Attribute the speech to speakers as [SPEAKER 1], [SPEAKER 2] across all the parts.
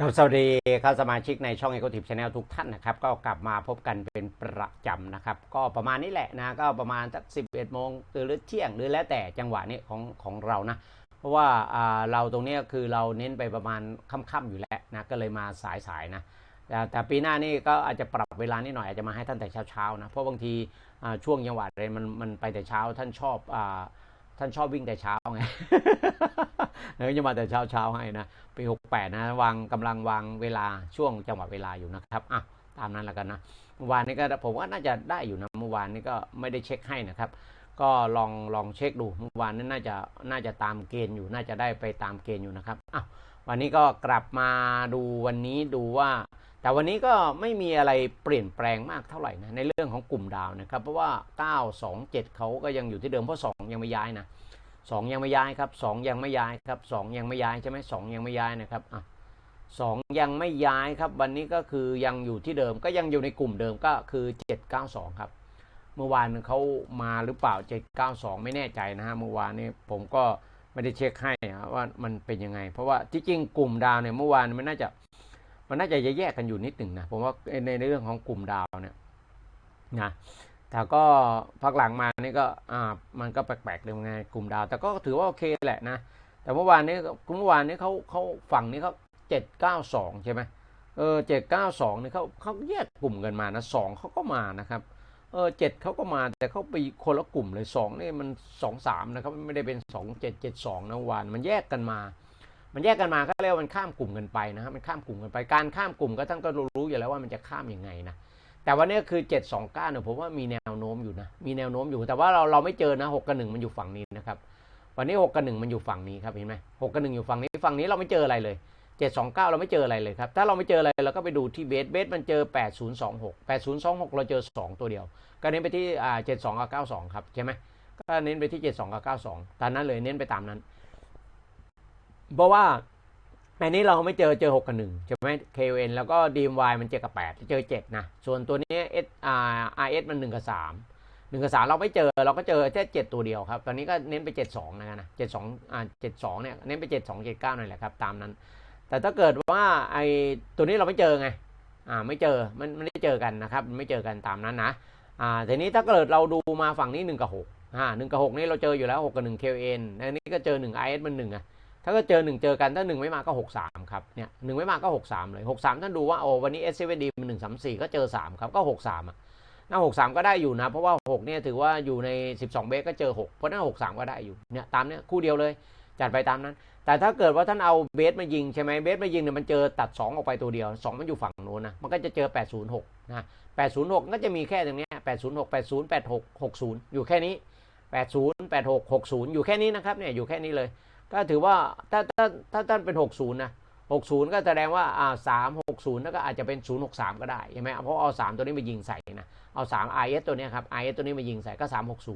[SPEAKER 1] ครับสวัสดีครับสมาชิกในช่อง e c o t i p Channel ทุกท่านนะครับ ก็กลับมาพบกันเป็นประจำนะครับ ก็ประมาณนี้แหละนะ ก็ประมาณสัก 11 โมงหรือเที่ยงหรือแล้วแต่จังหวะนี้ของของเรานะ เพราะว่าเราตรงนี้คือเราเน้นไปประมาณค่ำๆอยู่แล้วนะ ก็เลยมาสายๆนะแต่ปีหน้านี่ก็อาจจะปรับเวลานิดหน่อยอาจจะมาให้ท่านแต่เช้าๆนะ เพราะบางทีช่วงจังหวะอะไรมันมันไปแต่เช้าท่านชอบอ ท่านชอบวิ่งแต่เช้าไงแล้วจะมาแต่เช้าเช้าให้นะปี68นะวางกำลังวางเวลาช่วงจังหวะเวลาอยู่นะครับอะตามนั้นแล้วกันนะเมื่อวานนี้ก็ผมว่าน่าจะได้อยู่นะเมื่อวานนี้ก็ไม่ได้เช็คให้นะครับ ก็ลองลองเช็คดูเมื่อวานนี้น่าจะน่าจะตามเกณฑ์อยู่น่าจะได้ไปตามเกณฑ์อยู่นะครับอะวันนี้ก็กลับมาดูวันนี้ดูว่า แต่วันนี้ก็ไม่มีอะไรเปลี่ยนแปลงมากเท่าไหร่นะในเรื่องของกลุ่มดาวนะครับ เพราะว่า 9 2 7 เขาก็ยังอยู่ที่เดิมเพราะ 2 ยังไม่ย้ายนะสองยังไม่ย้ายครับสองยังไม่ย้ายครับสองยังไม่ย้ายใช่ไหมสยังไม่ย้ายนะครับอะสยังไม่ย้ายครับ วันนี้ก็คือยังอยู่ที่เดิมก็ยังอยู่ในกลุ่มเดิมก็คือ 792 ครับ เมื่อวานเขามาหรือเปล่า 792 ไม่แน่ใจนะฮะเมื่อวานนี้ผมก็ไม่ได้เช็คให้นะว่ามันเป็นยังไง เพราะว่าที่จริงกลุ่มดาวเนี่ยเมื่อวานมันน่าจะ มันน่าจะแยกกันอยู่นิดหนึ่งนะ ผมว่าในในเรื่องของกลุ่มดาวเนี่ยนะแต่ก็พักหลังมานี่ก็อ่ามันก็แปลกๆเลยไงกลุ่มดาว แต่ก็ถือว่าโอเคแหละนะ แต่เมื่อวานนี้เมื่อวานนี้เขาเขาฝั่งนี้เขาเจ็ดเก้าสองใช่ไหมเออเจ็ดเก้าสองนี่เขาเขาแยกกลุ่มกันมานะสองเขาก็มานะครับเออเจ็ดเขาก็มาแต่เขาไปคนละกลุ่มเลยสองนี่มันสองสามนะครับไม่ได้เป็นสองเจ็ดเจ็ดสองนะวานมันแยกกันมา มันแยกกันมาก็เรียกว่ามันข้ามกลุ่มกันไปนะครับมันข้ามกลุ่มกันไปการข้ามกลุ่มก็ท่านก็รู้อยู่แล้วว่ามันจะข้ามยังไงนะแต่วันนี้คือ 729เนี่ยผมว่ามีแนวโน้มอยู่นะมีแนวโน้มอยู่แต่ว่าเราเราไม่เจอนะ6กับ1มันอยู่ฝั่งนี้นะครับวันนี้6กับ1มันอยู่ฝั่งนี้ครับเห็นไหม6กับ1อยู่ฝั่งนี้ฝั่งนี้เราไม่เจออะไรเลย 729 เราไม่เจออะไรเลยครับถ้าเราไม่เจออะไรเราก็ไปดูที่เบสเบสมันเจอ 8026 8026 เราเจอ 2 ตัวเดียว ก็เน้นไปที่อ่า72กับ92ครับใช่ไหมก็เน้นไปที่ 72กับ92ตามนั้นเลยเน้นไปตามนั้น เพราะว่าอันนี้เราไม่เจอเจอ6กับ1ใช่ไหม KON แล้วก็ DMY มันเจอกับ8เจอ7นะ ส่วนตัวนี้ S อ่า RS มัน1กับ3 1กับ3เราไม่เจอเราก็เจอแค่7ตัวเดียวครับ ตอนนี้ก็เน้นไป72นะนะ72อ่า72เนี่ยเน้นไป72 79นั่นแหละครับ ตามนั้น แต่ถ้าเกิดว่าไอตัวนี้เราไม่เจอไงอ่าไม่เจอมันไม่ได้เจอกันนะครับไม่เจอกันตามนั้นนะอ่าทีนี้ถ้าเกิดเราดูมาฝั่งนี้1กับ6อ่า1กับ6นี่เราเจออยู่แล้ว6กับ1 KON อันนี้ก็เจอ1 IS มัน1อะ ถ้าก็เจอ1เจอกันถ้า1ไม่มาก็6 3ครับเนี่ยหนึ่งไม่มาก็6 3เลย6 3ท่านดูว่าโอ้วันนี้ s 7 d มัน1 3 4ก็เจอ3ครับก็6 3อะหน้า6 3ก็ได้อยู่นะ เพราะว่า6เนี่ยถือว่าอยู่ใน12เบสก็เจอ6เพราะหน้า6 3ก็ได้อยู่เนี่ยตามเนี้ยคู่เดียวเลยจัดไปตามนั้น แต่ถ้าเกิดว่าท่านเอาเบสมายิงใช่ไหมเบสมายิงเนี่ยมันเจอตัด 2 ออกไปตัวเดียว 2 มันอยู่ฝั่งโน้นนะมันก็จะเจอ 806 นะ 806 ก็จะมีแค่ตรงนี้ย806 80 86 60 อยู่แค่นี้ 80 86 60 อยู่แค่นี้นะครับเนี่ยอยู่แค่นี้เลย ก็ถือว่าถ้าถ้าถ้าท่านเป็น 60นะ60 ก็แสดงว่าอ่า3 60แล้วก็อาจจะเป็น063 ก็ได้ใช่ไหมเพราะเอา3ตัวนี้มายิงใส่นะเอา3 IS ตัวนี้ครับ IS ตัวนี้มายิงใส่ก็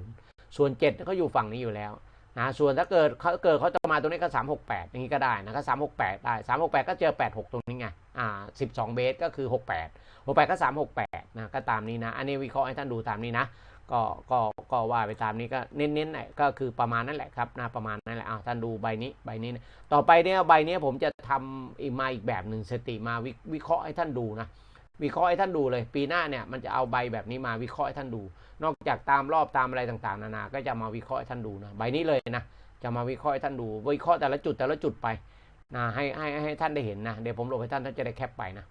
[SPEAKER 1] 360 ส่วน7เขาอยู่ฝั่งนี้อยู่แล้วนะส่วนถ้าเกิดเขาเกิดเขาจะมาตัวนี้ก็ 368อย่างนี้ก็ได้นะก็368 ได้ 368 ก็เจอ 86 ตรงนี้ไงอ่า12 เบสก็คือ 68 68 ก็ 368นะก็ตามนี้นะ อันนี้วิเคราะห์ให้ท่านดูตามนี้นะ ก็ก็ก็ว่าไปตามนี้ก็เน้นๆแหละก็คือประมาณนั้นแหละครับนะประมาณนั้นแหละอ้าวท่านดูใบนี้ใบนี้นะต่อไปเนี่ยใบนี้ผมจะทำอีกมาอีกแบบหนึ่งสติมาวิวิเคราะห์ให้ท่านดูนะวิเคราะห์ให้ท่านดูเลย ปีหน้าเนี่ยมันจะเอาใบแบบนี้มาวิเคราะห์ให้ท่านดู นอกจากตามรอบตามอะไรต่างๆ นานาก็จะมาวิเคราะห์ให้ท่านดูนะใบนี้เลยนะจะมาวิเคราะห์ให้ท่านดู วิเคราะห์แต่ละจุดแต่ละจุดไปนะให้ให้ให้ท่านได้เห็นนะเดี๋ยวผมลงให้ท่านท่านจะได้แคปไปนะ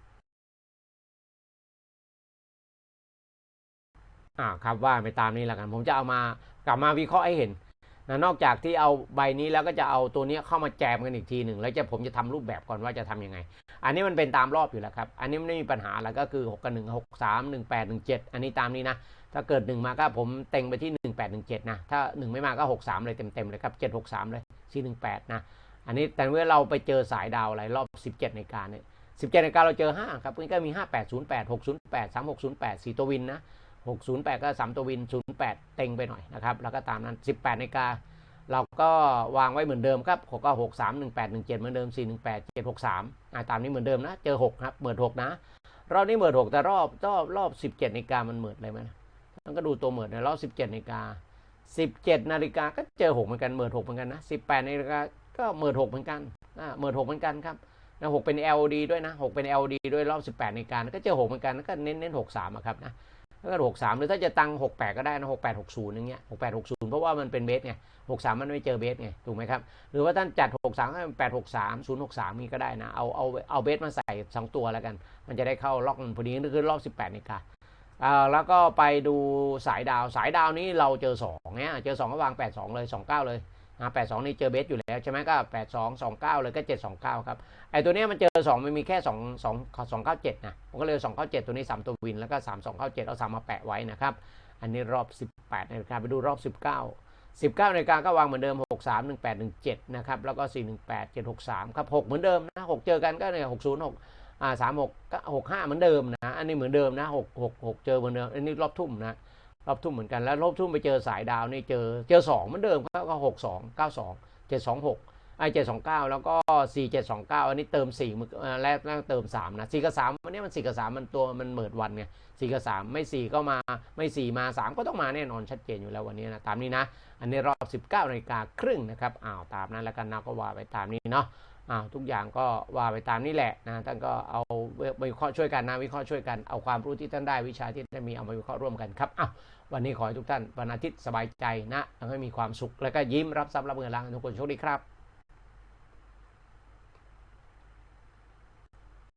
[SPEAKER 1] อ่าครับว่าไปตามนี้แล้วกัน ผมจะเอามากลับมาวิเคราะห์ให้เห็นนะนอกจากที่เอาใบนี้แล้วก็จะเอาตัวนี้เข้ามาแจมกันอีกทีหนึ่งแล้วจะผมจะทำรูปแบบก่อนว่าจะทํำยังไง อันนี้มันเป็นตามรอบอยู่แล้วครับ อันนี้ไม่มีปัญหาแล้วก็คือ 6กับ1 6 3 1 8 1 7 อันนี้ตามนี้นะ ถ้าเกิด 1 มาก็ผมเต็งไปที่ 1 8 1 7 นะ ถ้า 1 ไม่มาก็ 6 3 เลยเต็มๆเลยครับ 7 6 3 เลย 4 1 8 นะ อันนี้แต่เมื่อเราไปเจอสายดาวอะไรรอบ 17 ในการเนี่ย17 ในการเราเจอ 5 ครับนี่ก็มี 5 8 0 8 6 0 8 3 6 0 8 4 ตัววินนะ 608 ก็3ตัววิน 08 เต็งไปหน่อยนะครับ แล้วก็ตามนั้น 18นาฬิกาเราก็วางไว้เหมือนเดิมครับ6ก็6 3 1 8 1 7 เหมือนเดิม 4 1 8 7 6 3อ่าตามนี้เหมือนเดิมนะ เจอ 6 ครับ เหมือน6นะ รอบนี้เหมือน6แต่รอบรอบรอบ 17นาฬิกามันเหมือนอะไรไหมมันก็ดูตัวเหมือนในรอบ 17นาฬิกา 17นาฬิกาก็เจอ 6 เหมือนกันเหมือน6เหมือนกันนะ 18นาฬิกาก็เหมือน6เหมือนกันอ่าเหมือน6เหมือนกันครับนะหกเป็น LD ด้วยนะหกเป็น LD ด้วยรอบ 18นาฬิกาก็เจอหกเหมือนกันก็เน้นเน้นหกสามอะครับนะ ถ้าเกิดหกสามหรือถ้าจะตังหกแปดก็ได้นะหกแปดหกศูนย์อย่างเงี้ยหกแปดหกศูนย์เพราะว่ามันเป็นเบสไงหกสามมันไม่เจอเบสไงถูกไหมครับหรือว่าท่านจัดหกสามให้แปดหกสามศูนย์หกสามนี่ก็ได้นะเอาเอาเอาเบสมาใส่สองตัวแล้วกัน มันจะได้เข้าล็อกมันพอดีนั่นคือรอบ18นาฬิกาอ่าแล้วก็ไปดูสายดาวสายดาวนี้เราเจอ2เนี่ยเจอ2ก็วาง82เลย29เลย นะ82นี่เจอเบสอยู่แล้วใช่ไหมก็82 29เลยก็729ครับไอตัวนี้มันเจอ2มันมีแค่2 2 297นะผมก็เลย297ตัวนี้3ตัววินแล้วก็3297เอา3มาแปะไว้นะครับ อันนี้รอบ18นาฬิกาไปดูรอบ19 19นาฬิกาก็วางเหมือนเดิม63 1817นะครับแล้วก็418 763ครับ6เหมือนเดิมนะ6เจอกันก็เนี่ย606อ่า36ก็65เหมือนเดิมนะอันนี้เหมือนเดิมนะ6 6 6เจอเหมือนเดิมอันนี้รอบทุ่มนะ รอบทุ่มเหมือนกันแล้วรอบทุ่มไปเจอสายดาวนี่เจอเจอ2เหมือนเดิมก็62 92 726ไอ้729แล้วก็4729อันนี้เติม4มืออ่แรกแรกเติม3นะ4กับ3วันนี้มัน4กับ3มันตัวมันเหมิดวันไง4กับ3ไม่4ก็มาไม่4มา3ก็ต้องมาแน่นอนชัดเจนอยู่แล้ววันนี้นะตามนี้นะ อันนี้รอบ19นาฬิกาครึ่งนะครับอ้าวตามนั้นแล้วกันนะก็ว่าไปตามนี้เนาะ อ้าวทุกอย่างก็ว่าไปตามนี้แหละนะท่านก็เอาวิเคราะห์ช่วยกันนะวิเคราะห์ช่วยกันเอาความรู้ที่ท่านได้วิชาที่ท่านมีเอามาวิเคราะห์ร่วมกันครับอ้าววันนี้ขอให้ทุกท่านวันอาทิตย์สบายใจนะแล้วให้มีความสุขแล้วก็ยิ้มรับทรัพย์รับเงินล้านทุกคนโชคดีครับ